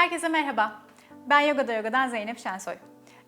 Herkese merhaba. Ben Yoga'da Yoga'dan Zeynep Şensoy.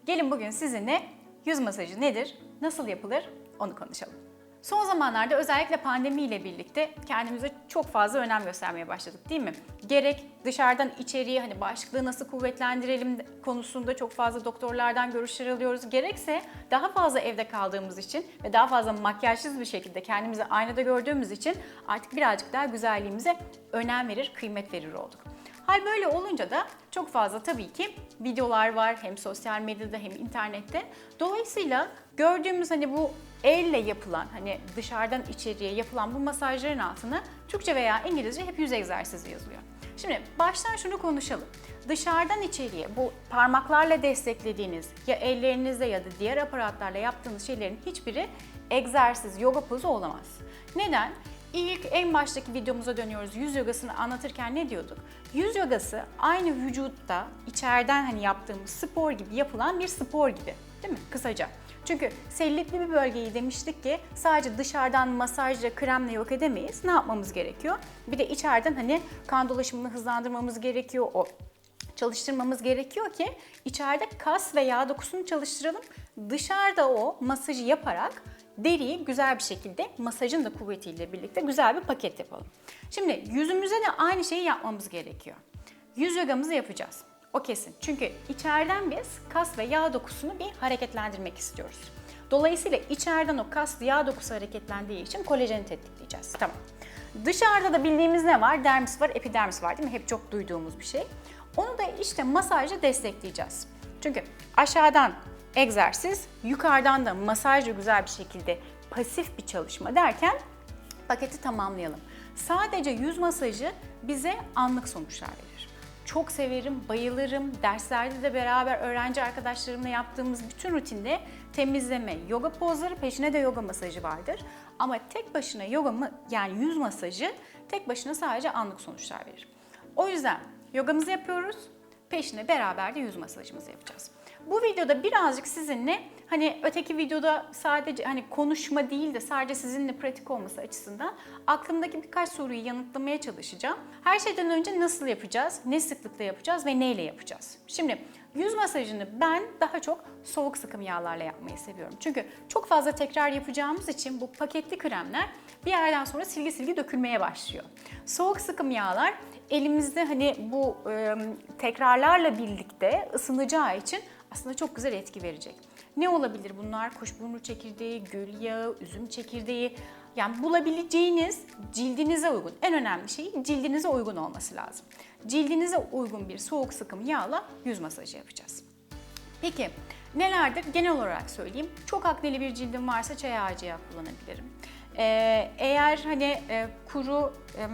Gelin bugün sizinle yüz masajı nedir, nasıl yapılır onu konuşalım. Son zamanlarda özellikle pandemiyle birlikte kendimize çok fazla önem göstermeye başladık değil mi? Gerek dışarıdan içeriye hani bağışıklığı nasıl kuvvetlendirelim konusunda çok fazla doktorlardan görüşler alıyoruz. Gerekse daha fazla evde kaldığımız için ve daha fazla makyajsız bir şekilde kendimizi aynada gördüğümüz için artık birazcık daha güzelliğimize önem verir, kıymet verir olduk. Hal böyle olunca da çok fazla tabii ki videolar var hem sosyal medyada hem internette. Dolayısıyla gördüğümüz hani bu elle yapılan hani dışarıdan içeriye yapılan bu masajların altına Türkçe veya İngilizce hep yüz egzersizi yazıyor. Şimdi baştan şunu konuşalım. Dışarıdan içeriye bu parmaklarla desteklediğiniz ya ellerinizle ya da diğer aparatlarla yaptığınız şeylerin hiçbiri egzersiz, yoga pozu olamaz. Neden? İlk en baştaki videomuza dönüyoruz. Yüz yogasını anlatırken ne diyorduk? Yüz yogası aynı vücutta içeriden hani yaptığımız spor gibi yapılan bir spor gibi. Değil mi? Kısaca. Çünkü selülitli bir bölgeyi demiştik ki sadece dışarıdan masajla, kremle yok edemeyiz. Ne yapmamız gerekiyor? Bir de içeriden hani kan dolaşımını hızlandırmamız gerekiyor. O çalıştırmamız gerekiyor ki içeride kas ve yağ dokusunu çalıştıralım. Dışarıda o masajı yaparak deriyi güzel bir şekilde masajın da kuvvetiyle birlikte güzel bir paket yapalım. Şimdi yüzümüze de aynı şeyi yapmamız gerekiyor. Yüz yogamızı yapacağız. O kesin. Çünkü içeriden biz kas ve yağ dokusunu bir hareketlendirmek istiyoruz. Dolayısıyla içeriden o kas yağ dokusu hareketlendiği için kolajeni tetikleyeceğiz. Tamam. Dışarıda da bildiğimiz ne var? Dermis var, epidermis var değil mi? Hep çok duyduğumuz bir şey. Onu da işte masajla destekleyeceğiz. Çünkü aşağıdan egzersiz, yukarıdan da masajla güzel bir şekilde pasif bir çalışma derken paketi tamamlayalım. Sadece yüz masajı bize anlık sonuçlar verir. Çok severim, bayılırım. Derslerde de beraber öğrenci arkadaşlarımla yaptığımız bütün rutinde temizleme, yoga pozları peşine de yoga masajı vardır. Ama tek başına yoga mı yani yüz masajı tek başına sadece anlık sonuçlar verir. O yüzden yogamızı yapıyoruz, peşine beraber de yüz masajımızı yapacağız. Bu videoda birazcık sizinle hani öteki videoda sadece hani konuşma değil de sadece sizinle pratik olması açısından aklımdaki birkaç soruyu yanıtlamaya çalışacağım. Her şeyden önce nasıl yapacağız, ne sıklıkla yapacağız ve neyle yapacağız? Şimdi yüz masajını ben daha çok soğuk sıkım yağlarla yapmayı seviyorum. Çünkü çok fazla tekrar yapacağımız için bu paketli kremler bir yerden sonra silgi silgi dökülmeye başlıyor. Soğuk sıkım yağlar elimizde hani bu e, tekrarlarla birlikte ısınacağı için aslında çok güzel etki verecek. Ne olabilir bunlar? Kuşburnu çekirdeği, gül yağı, üzüm çekirdeği. Yani bulabileceğiniz cildinize uygun. En önemli şey cildinize uygun olması lazım. Cildinize uygun bir soğuk sıkım yağla yüz masajı yapacağız. Peki nelerdir? Genel olarak söyleyeyim. Çok akneli bir cildim varsa çay ağacı yağı kullanabilirim. Ee, eğer hani e, kuru e,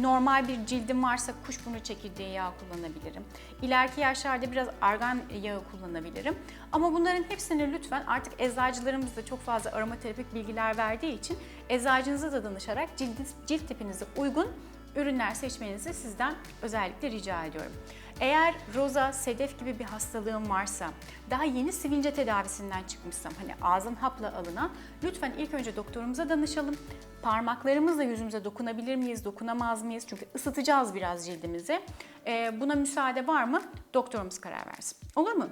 normal bir cildim varsa kuşburnu çekirdeği yağı kullanabilirim. İleriki yaşlarda biraz argan yağı kullanabilirim. Ama bunların hepsini lütfen artık eczacılarımız da çok fazla aromaterapik bilgiler verdiği için eczacınıza da danışarak cilt, cilt tipinize uygun ürünler seçmenizi sizden özellikle rica ediyorum. Eğer roza, sedef gibi bir hastalığım varsa, daha yeni sivilce tedavisinden çıkmışsam, hani ağzın hapla alınan, lütfen ilk önce doktorumuza danışalım. Parmaklarımızla yüzümüze dokunabilir miyiz, dokunamaz mıyız? Çünkü ısıtacağız biraz cildimizi. Ee, buna müsaade var mı? Doktorumuz karar versin. Olur mu?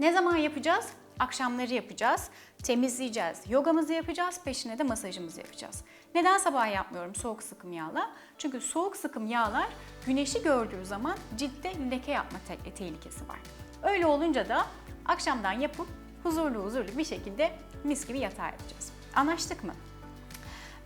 Ne zaman yapacağız? Akşamları yapacağız, temizleyeceğiz, yogamızı yapacağız, peşine de masajımızı yapacağız. Neden sabah yapmıyorum soğuk sıkım yağla? Çünkü soğuk sıkım yağlar güneşi gördüğü zaman ciltte leke yapma te- tehlikesi var. Öyle olunca da akşamdan yapıp huzurlu huzurlu bir şekilde mis gibi yatağa yapacağız. Anlaştık mı?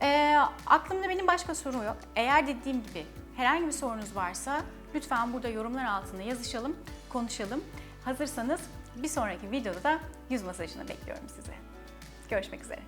Ee, aklımda benim başka soru yok. Eğer dediğim gibi herhangi bir sorunuz varsa lütfen burada yorumlar altında yazışalım, konuşalım. Hazırsanız bir sonraki videoda da yüz masajını bekliyorum size. Görüşmek üzere.